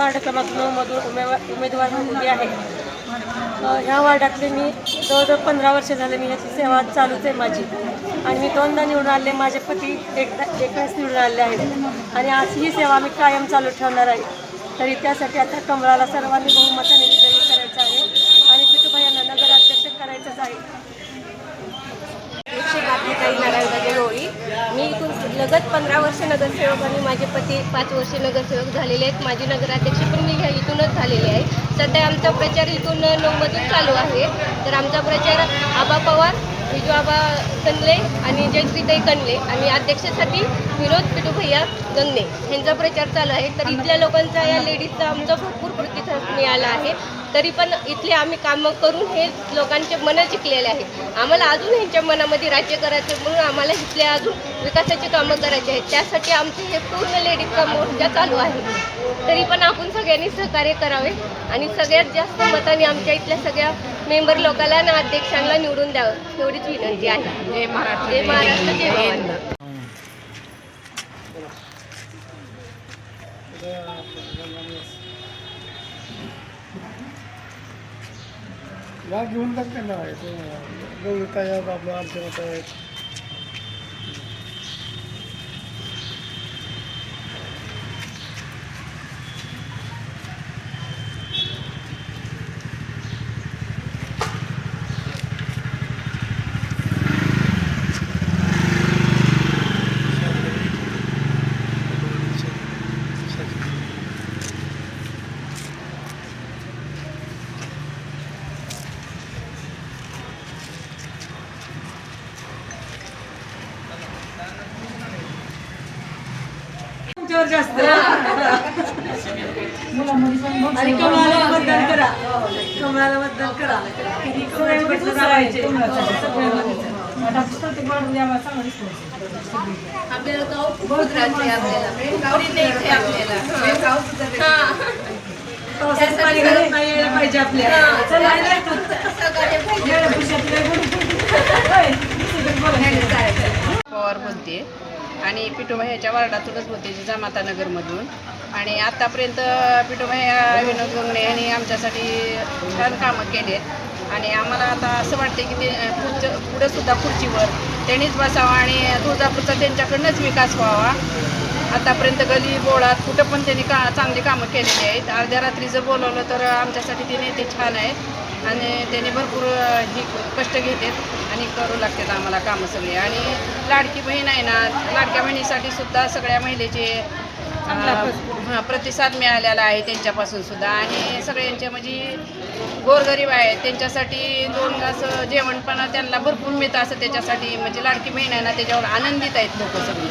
Ward क्रमांक नऊमधून उमेदवार उमेदवार उभी आहे. ह्या वार्डातले मी जवळजवळ पंधरा वर्ष झाले मी ह्याची सेवा चालूच आहे माझी. आणि मी दोनदा निवडून आले माझे पती एकदा एकवेळेस निवडून आले आहेत. आणि आज ही सेवा मी कायम चालू ठेवणार आहे. तरी त्यासाठी आता कमळाला सर्वांनी बहुमताने विजयी करायचं आहे आणि पिठूभाई यांना नगराध्यक्ष करायचंच आहे. लगत पंधरा वर्ष नगरसेवक आणि माझे पती पाच वर्ष नगरसेवक झालेले आहेत. माझी नगराध्यक्ष पण मी ह्या इथूनच झालेली आहे. सध्या आमचा प्रचार इथून नऊमधून चालू आहे. तर आमचा प्रचार आबा पवार विजू आबा कनले आणि जयश्रीताई कनले आणि अध्यक्षासाठी विनोद पिटूभैया गंगणे यांचा प्रचार चालू आहे. तर इथल्या लोकांचा या लेडीजचा आमचा भरपूर प्रतिसाद मिळाला आहे. तरी पण इथले आम्ही कामं करून हे लोकांचे मनं जिंकलेले आहे आम्हाला अजून ह्यांच्या मनामध्ये राज्य करायचं म्हणून आम्हाला इथल्या अजून विकासाची कामं करायची आहेत. त्यासाठी आमचे हे पूर्ण लेडीजचा मोर्चा चालू आहे. तरी पण आपण सगळ्यांनी सहकार्य करावे आणि सगळ्यात जास्त मताने आमच्या इथल्या सगळ्या मेंबर लोकांना आणि अध्यक्षांना निवडून द्यावं. एवढीच विनंती आहे. जय महाराष्ट्र जय महाराष्ट्र जय. या घेऊन टाक त्यांना गौरी तयार आपलं अर्चना आहेत तुमच्यावर जास्त आणि कमळाला मतदान करा कमळाला मतदान करा किती बटन दाबायचे. आपल्याला गाव खूपच राहते आपल्याला गावडी नाही इथे आपल्याला पावसाचं पाणी घरात नाही यायला पाहिजे आपल्या चला, सहकार्य पाहिजे. पवार बोलते आणि पिठोभाईच्या वार्डातूनच होते जिजामाता नगरमधून. आणि आतापर्यंत पिठोभाई विनोद गंगणे यांनी आमच्यासाठी छान कामं केलेत. आणि आम्हाला आता असं वाटते की ते पुढचं पुढं सुद्धा खुर्चीवर त्यांनीच बसावं आणि तुळजापूरचा त्यांच्याकडनंच विकास व्हावा. आतापर्यंत गली बोळात कुठं पण त्यांनी का चांगली कामं केलेली आहेत. अर्ध्या रात्री जर बोलवलं तर आमच्यासाठी ते नेते छान आहेत आणि त्यांनी भरपूर ही कष्ट घेतात आणि करू लागतात आम्हाला कामं सगळी. आणि लाडकी बहीण आहे ना लाडक्या बहिणीसाठी सुद्धा सगळ्या महिलेचे प्रतिसाद मिळालेला आहे त्यांच्यापासून सुद्धा. आणि सगळ्यांचे म्हणजे गोरगरीब आहेत. त्यांच्यासाठी दोन असं जेवण पण त्यांना भरपूर मिळतं असं त्याच्यासाठी. म्हणजे लाडकी बहीण आहे ना त्याच्यावर आनंदित आहेत लोक सगळी.